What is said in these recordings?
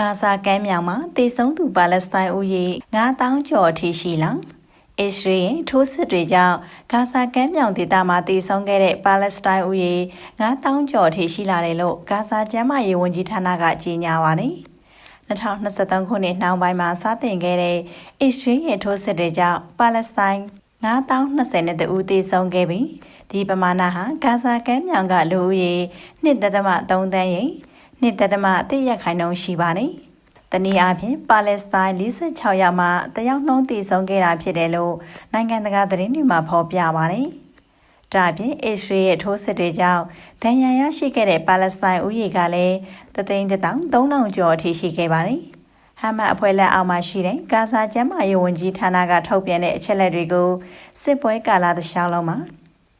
ဂါဇာကမ်းမြောင်မှာတေဆုံးသူပါလက်စတိုင်းဦးရေ9000ကျော်အထိရှိလာအစ္စရေးရဲ့ထိုးစစ်တွေကြောင့်ဂါဇာကမ်းမြောင်ဒေသမှာတေဆုံးခဲ့တဲ့ပါလက်စတိုင်းဦးရေ9000ကျော်အထိရှိလာတယ်လို့ဂါဇာကျန်းမာရေးဝန်ကြီးဌာနကကြေညာပါတယ်2023ခုနှစ်နှောင်းပိုင်းမှာစတင်ခဲ့တဲ့အစ္စရေးရဲ့ထိုးစစ်တွေကြောင့်ပါလက်စတိုင်း9020နဲ့တူသေဆုံးခဲ့ပြီးဒီပမာဏဟာဂါဇာကမ်းမြောင်ကလူဦးရေ1.3တန်းရဲ့ နှစ်သက်တမအသိရခိုင်နှုန်းရှိပါတယ်။တနည်းအားဖြင့်ပါလက်စတိုင်း46ရောက်မှတယောက်နှုန်းတည်ဆုံးခဲ့တာဖြစ်တယ်လို့နိုင်ငံတကာသတင်းတွေမှာဖော်ပြပါတယ်။ဒါပြင်အစ္စရေးရဲ့ထိုးစစ်တွေကြောင့်ဒဏ်ရာရရှိခဲ့တဲ့ပါလက်စတိုင်းဦးရေကလည်းတသိန်းတောင်3000ကျော်အထိရှိခဲ့ပါတယ်။ဟမတ်အဖွဲ့လက်အောက်မှာရှိတဲ့ဂါဇာကျမ်းမာရေးဝန်ကြီးဌာနကထုတ်ပြန်တဲ့အချက်လက်တွေကိုစစ်ပွဲကာလတစ်လျှောက်လုံးမှာ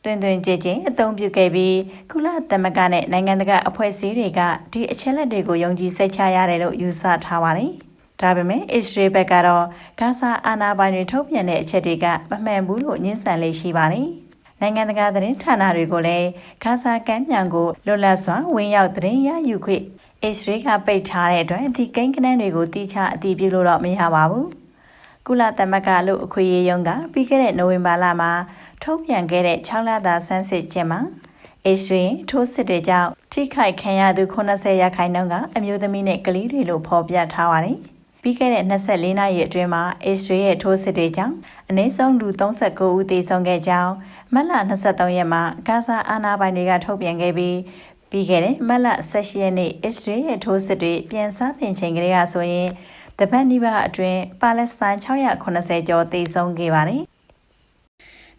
တွင်တွင်ကြည်ကြည်အသုံးပြုခဲ့ပြီးကုလသမဂ္ဂနဲ့နိုင်ငံတကာအဖွဲ့အစည်းတွေကဒီအချက်လက်တွေကိုယုံကြည်စိတ်ချရတယ်လို့ယူဆထားပါတယ်။ဒါပေမဲ့အစ္စရေးဘက်ကတော့ဂါဇာအာဏာပိုင်တွေထုတ်ပြန်တဲ့အချက်တွေကမမှန်ဘူးလို့ညှင်းဆန်လေးရှိပါတယ်။နိုင်ငံတကာသတင်းဌာနတွေကိုလည်းဂါဇာကမ်းမြောင်ကိုလွတ်လပ်စွာဝင်ရောက်သတင်းရယူခွင့်အစ္စရေးကပိတ်ထားတဲ့အတွက်ဒီကိန်းကနန်းတွေကိုတိကျအတည်ပြုလို့တော့မရပါဘူး။ကုလသမဂ္ဂလို့အခွင့်အရေးရုံးကပြီးခဲ့တဲ့နိုဝင်ဘာလမှာ ထုတ်ပြန်ခဲ့တဲ့6လသားဆန်းစစ်ချက်မှာအစ္စရေးထိုးစစ်တွေကြောင့်ထိခိုက်ခံရသူ80ရာခိုင်နှုန်းကအမျိုးသမီးနဲ့ကလေးတွေလို့ဖော်ပြထားပါတယ်။ပြီးခဲ့တဲ့24နာရီအတွင်းမှာအစ္စရေးရဲ့ထိုးစစ်တွေကြောင့်အနည်းဆုံးလူ39ဦးသေဆုံးခဲ့ကြောင်းမတ်လ23ရက်မှာဂါဇာအာဏာပိုင်တွေကထုတ်ပြန်ခဲ့ပြီးပြီးခဲ့တဲ့မတ်လ18ရက်နေ့အစ္စရေးရဲ့ထိုးစစ်တွေပြန်စတင်ချိန်ကလေးကဆိုရင်တပတ်နီးပါးအတွင်းပါလက်စတိုင်း680ကျော်သေဆုံးခဲ့ပါတယ်။